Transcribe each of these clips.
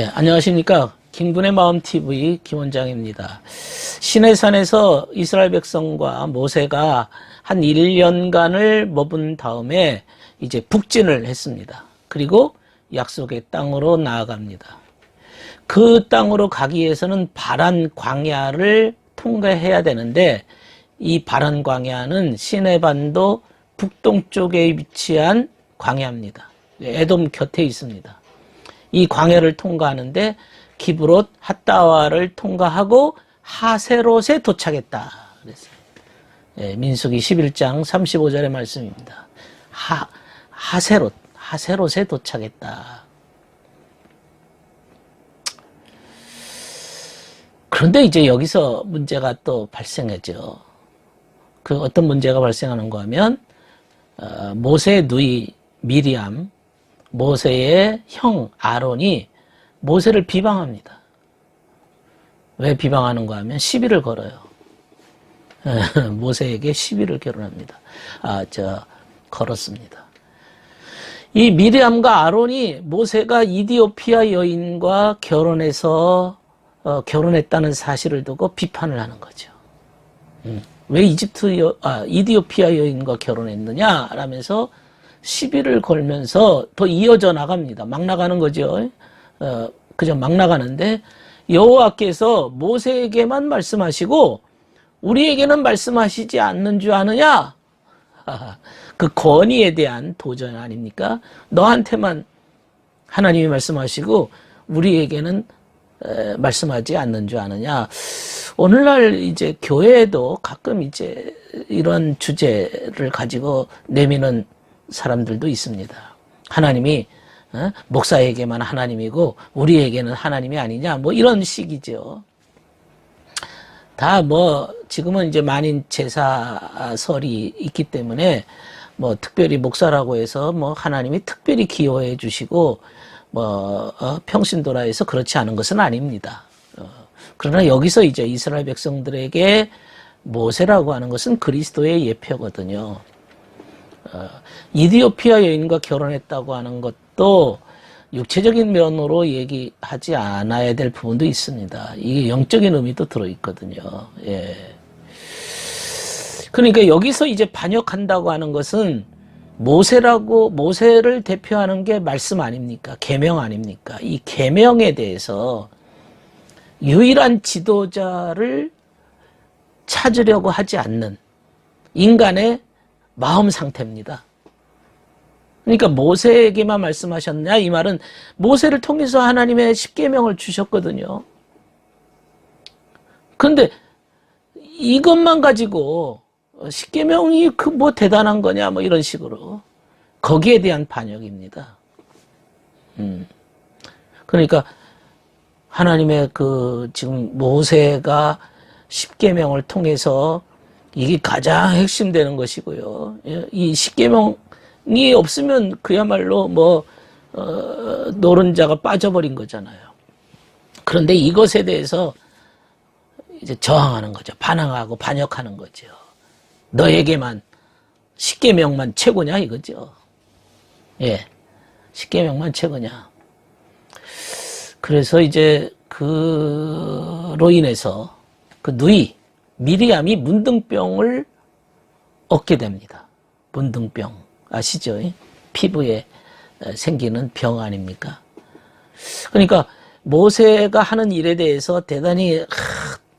예, 안녕하십니까. 김군의 마음TV 김원장입니다. 시내산에서 이스라엘 백성과 모세가 한 1년간을 머문 다음에 이제 북진을 했습니다. 그리고 약속의 땅으로 나아갑니다. 그 땅으로 가기 위해서는 바란 광야를 통과해야 되는데 이 바란 광야는 시내반도 북동쪽에 위치한 광야입니다. 에돔 곁에 있습니다. 이 광야를 통과하는데 기브롯 핫다와를 통과하고 하세롯에 도착했다. 그랬어요. 예, 민수기 11장 35절의 말씀입니다. 하, 하세롯, 하세롯에 도착했다. 그런데 이제 여기서 문제가 또 발생하죠. 그 어떤 문제가 발생하는가 하면, 어, 모세 누이 미리암, 모세의 형 아론이 모세를 비방합니다. 왜 비방하는가 하면 시비를 걸어요. 모세에게 시비를 결혼합니다. 아, 저, 걸었습니다. 이 미리암과 아론이 모세가 이디오피아 여인과 결혼해서 어, 결혼했다는 사실을 두고 비판을 하는 거죠. 음, 왜 이집트 여, 아, 이디오피아 여인과 결혼했느냐? 라면서 시비를 걸면서 더 이어져 나갑니다. 막 나가는 거죠. 어, 그저 막 나가는데 여호와께서 모세에게만 말씀하시고 우리에게는 말씀하시지 않는 줄 아느냐? 그 권위에 대한 도전 아닙니까? 너한테만 하나님이 말씀하시고 우리에게는 에, 말씀하지 않는 줄 아느냐? 오늘날 이제 교회에도 가끔 이제 이런 주제를 가지고 내미는 사람들도 있습니다. 하나님이 어? 목사에게만 하나님이고 우리에게는 하나님이 아니냐 뭐 이런 식이죠. 다 뭐 지금은 이제 만인 제사설이 있기 때문에 뭐 특별히 목사라고 해서 뭐 하나님이 특별히 기여해 주시고 뭐 어, 평신도라해서 그렇지 않은 것은 아닙니다. 어, 그러나 여기서 이제 이스라엘 백성들에게 모세라고 하는 것은 그리스도의 예표거든요. 어, 이디오피아 여인과 결혼했다고 하는 것도 육체적인 면으로 얘기하지 않아야 될 부분도 있습니다. 이게 영적인 의미도 들어있거든요. 예. 그러니까 여기서 이제 반역한다고 하는 것은 모세라고 모세를 대표하는 게 말씀 아닙니까? 계명 아닙니까? 이 계명에 대해서 유일한 지도자를 찾으려고 하지 않는 인간의 마음 상태입니다. 그러니까 모세에게만 말씀하셨냐 이 말은 모세를 통해서 하나님의 십계명을 주셨거든요. 그런데 이것만 가지고 십계명이 그 뭐 대단한 거냐 뭐 이런 식으로 거기에 대한 반역입니다. 음. 그러니까 하나님의 그 지금 모세가 십계명을 통해서 이게 가장 핵심되는 것이고요. 예, 이 십계명이 없으면 그야말로 뭐 어, 노른자가 빠져버린 거잖아요. 그런데 이것에 대해서 이제 저항하는 거죠. 반항하고 반역하는 거죠. 너에게만 십계명만 최고냐 이거죠. 예, 십계명만 최고냐. 그래서 이제 그로 인해서 그 누이 미리암이 문둥병을 얻게 됩니다. 문둥병 아시죠? 피부에 생기는 병 아닙니까? 그러니까 모세가 하는 일에 대해서 대단히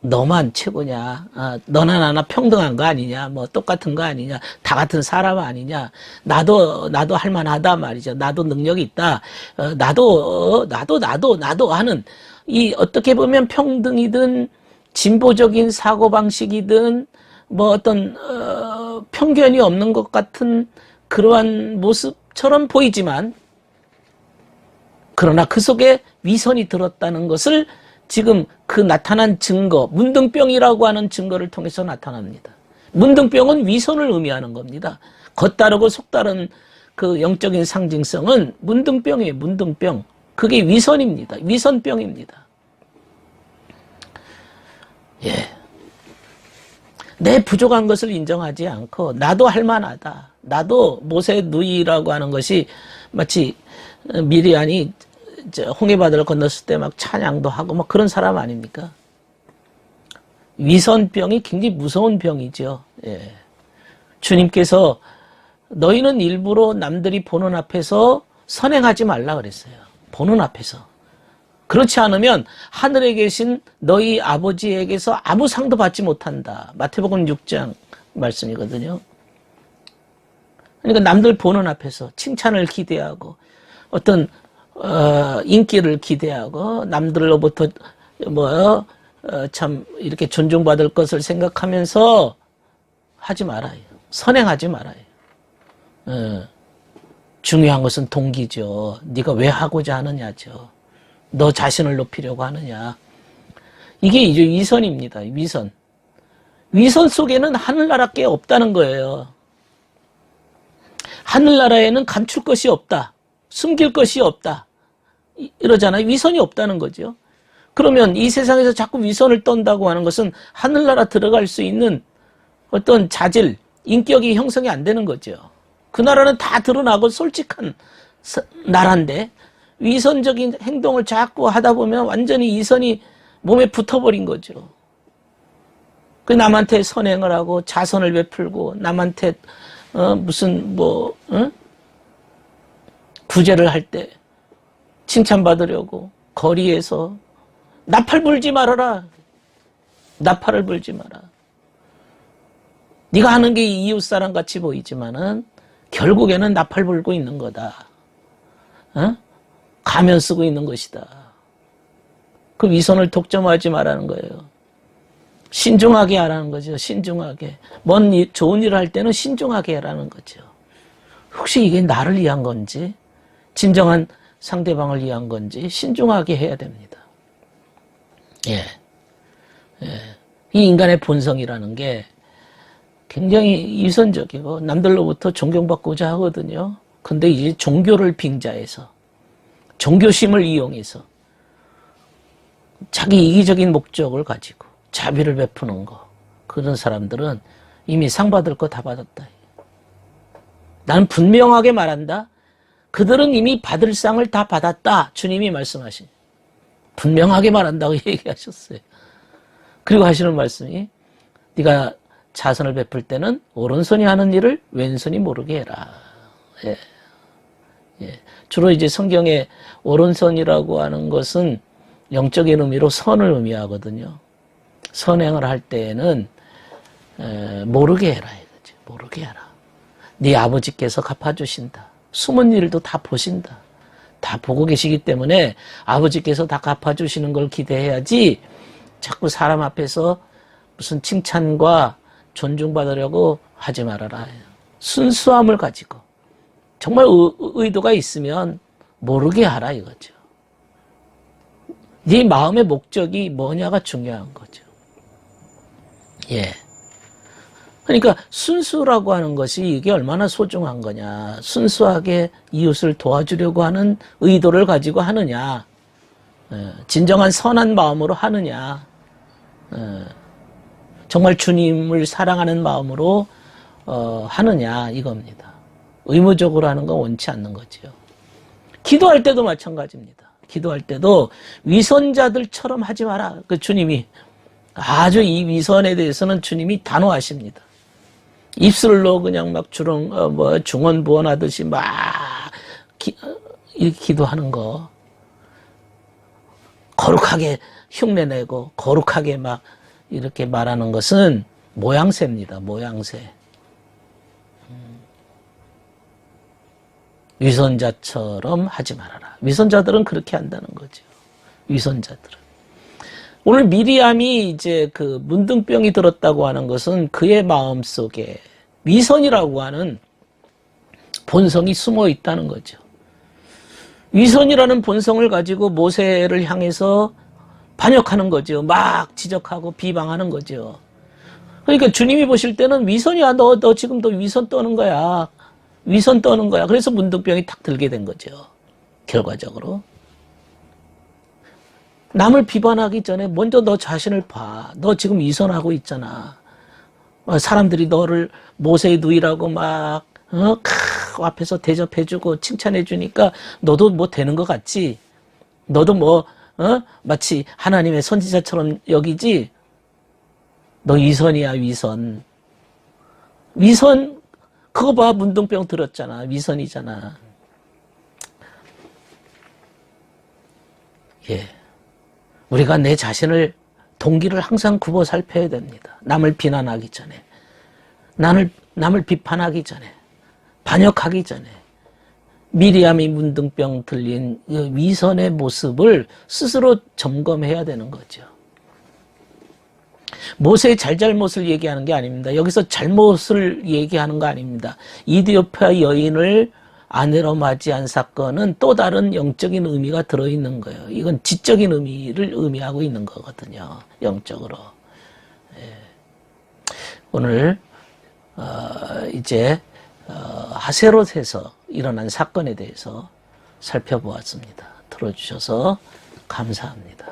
너만 최고냐, 아, 너나 나나 평등한 거 아니냐, 뭐 똑같은 거 아니냐, 다 같은 사람 아니냐, 나도 나도 할만하다 말이죠. 나도 능력이 있다. 어, 나도 나도 나도 나도 하는 이 어떻게 보면 평등이든 진보적인 사고 방식이든 뭐 어떤 어, 편견이 없는 것 같은 그러한 모습처럼 보이지만 그러나 그 속에 위선이 들었다는 것을 지금 그 나타난 증거, 문둥병이라고 하는 증거를 통해서 나타납니다. 문둥병은 위선을 의미하는 겁니다. 겉다르고 속다른 그 영적인 상징성은 문둥병이에요, 문둥병. 그게 위선입니다. 위선병입니다. 예. 내 부족한 것을 인정하지 않고 나도 할 만하다. 나도 모세 누이라고 하는 것이 마치 미리안이 이제 홍해바다를 건넜을 때 막 찬양도 하고 막 그런 사람 아닙니까? 위선병이 굉장히 무서운 병이죠. 예. 주님께서 너희는 일부러 남들이 보는 앞에서 선행하지 말라 그랬어요. 보는 앞에서. 그렇지 않으면 하늘에 계신 너희 아버지에게서 아무 상도 받지 못한다. 마태복음 6장 말씀이거든요. 그러니까 남들 보는 앞에서 칭찬을 기대하고 어떤 어, 인기를 기대하고 남들로부터 뭐 어, 참 이렇게 존중받을 것을 생각하면서 하지 말아요. 선행하지 말아요. 어, 중요한 것은 동기죠. 네가 왜 하고자 하느냐죠. 너 자신을 높이려고 하느냐. 이게 이제 위선입니다. 위선. 위선 속에는 하늘나라 게 없다는 거예요. 하늘나라에는 감출 것이 없다. 숨길 것이 없다. 이- 이러잖아요. 위선이 없다는 거죠. 그러면 이 세상에서 자꾸 위선을 떤다고 하는 것은 하늘나라 들어갈 수 있는 어떤 자질, 인격이 형성이 안 되는 거죠. 그 나라는 다 드러나고 솔직한 서- 나라인데 위선적인 행동을 자꾸 하다 보면 완전히 이선이 몸에 붙어버린 거죠. 그 남한테 선행을 하고 자선을 베풀고 남한테 어, 무슨 뭐 어? 구제를 할 때 칭찬받으려고 거리에서 나팔 불지 말아라. 나팔을 불지 마라. 네가 하는 게 이웃 사람 같이 보이지만은 결국에는 나팔 불고 있는 거다. 어? 가면 쓰고 있는 것이다. 그 위선을 독점하지 말라는 거예요. 신중하게 하라는 거죠. 신중하게. 뭔 일, 좋은 일을 할 때는 신중하게 하라는 거죠. 혹시 이게 나를 위한 건지, 진정한 상대방을 위한 건지 신중하게 해야 됩니다. 예. 예. 이 인간의 본성이라는 게 굉장히 유선적이고 남들로부터 존경받고자 하거든요. 근데 이제 종교를 빙자해서 종교심을 이용해서 자기 이기적인 목적을 가지고 자비를 베푸는 거 그런 사람들은 이미 상 받을 거 다 받았다. 나는 분명하게 말한다. 그들은 이미 받을 상을 다 받았다. 주님이 말씀하신. 분명하게 말한다고 얘기하셨어요. 그리고 하시는 말씀이 네가 자선을 베풀 때는 오른손이 하는 일을 왼손이 모르게 해라. 예. 예. 주로 이제 성경에 오른손이라고 하는 것은 영적인 의미로 선을 의미하거든요. 선행을 할 때에는 에, 모르게 해라 이거지. 모르게 해라. 네 아버지께서 갚아주신다. 숨은 일도 다 보신다. 다 보고 계시기 때문에 아버지께서 다 갚아주시는 걸 기대해야지 자꾸 사람 앞에서 무슨 칭찬과 존중받으려고 하지 말아라. 순수함을 가지고 정말 의, 의도가 있으면 모르게 하라 이거죠. 네 마음의 목적이 뭐냐가 중요한 거죠. 예. 그러니까 순수라고 하는 것이 이게 얼마나 소중한 거냐. 순수하게 이웃을 도와주려고 하는 의도를 가지고 하느냐. 예, 진정한 선한 마음으로 하느냐. 예, 정말 주님을 사랑하는 마음으로 어, 하느냐 이겁니다. 의무적으로 하는 건 원치 않는 거지요. 기도할 때도 마찬가지입니다. 기도할 때도 위선자들처럼 하지 마라. 그 주님이 아주 이 위선에 대해서는 주님이 단호하십니다. 입술로 그냥 막 주렁 어, 뭐 중언부언하듯이 막 기, 어, 이렇게 기도하는 거 거룩하게 흉내내고 거룩하게 막 이렇게 말하는 것은 모양새입니다. 모양새. 위선자처럼 하지 말아라. 위선자들은 그렇게 한다는 거죠. 위선자들은. 오늘 미리암이 이제 그 문둥병이 들었다고 하는 것은 그의 마음 속에 위선이라고 하는 본성이 숨어 있다는 거죠. 위선이라는 본성을 가지고 모세를 향해서 반역하는 거죠. 막 지적하고 비방하는 거죠. 그러니까 주님이 보실 때는 위선이야. 너, 너 지금 너 위선 떠는 거야. 위선 떠는 거야. 그래서 문둥병이 탁 들게 된 거죠. 결과적으로. 남을 비판하기 전에 먼저 너 자신을 봐. 너 지금 위선하고 있잖아. 어, 사람들이 너를 모세의 누이라고 막, 어, 크, 앞에서 대접해주고 칭찬해주니까 너도 뭐 되는 것 같지? 너도 뭐, 어? 마치 하나님의 선지자처럼 여기지? 너 위선이야, 위선. 위선, 그거 봐, 문둥병 들었잖아. 위선이잖아. 예. 우리가 내 자신을, 동기를 항상 굽어 살펴야 됩니다. 남을 비난하기 전에. 남을, 남을 비판하기 전에. 반역하기 전에. 미리암이 문둥병 들린 그 위선의 모습을 스스로 점검해야 되는 거죠. 모세의 잘잘못을 얘기하는 게 아닙니다. 여기서 잘못을 얘기하는 거 아닙니다. 이디오피아 여인을 아내로 맞이한 사건은 또 다른 영적인 의미가 들어있는 거예요. 이건 지적인 의미를 의미하고 있는 거거든요. 영적으로. 예. 오늘 어, 이제 어, 하세롯에서 일어난 사건에 대해서 살펴보았습니다. 들어주셔서 감사합니다.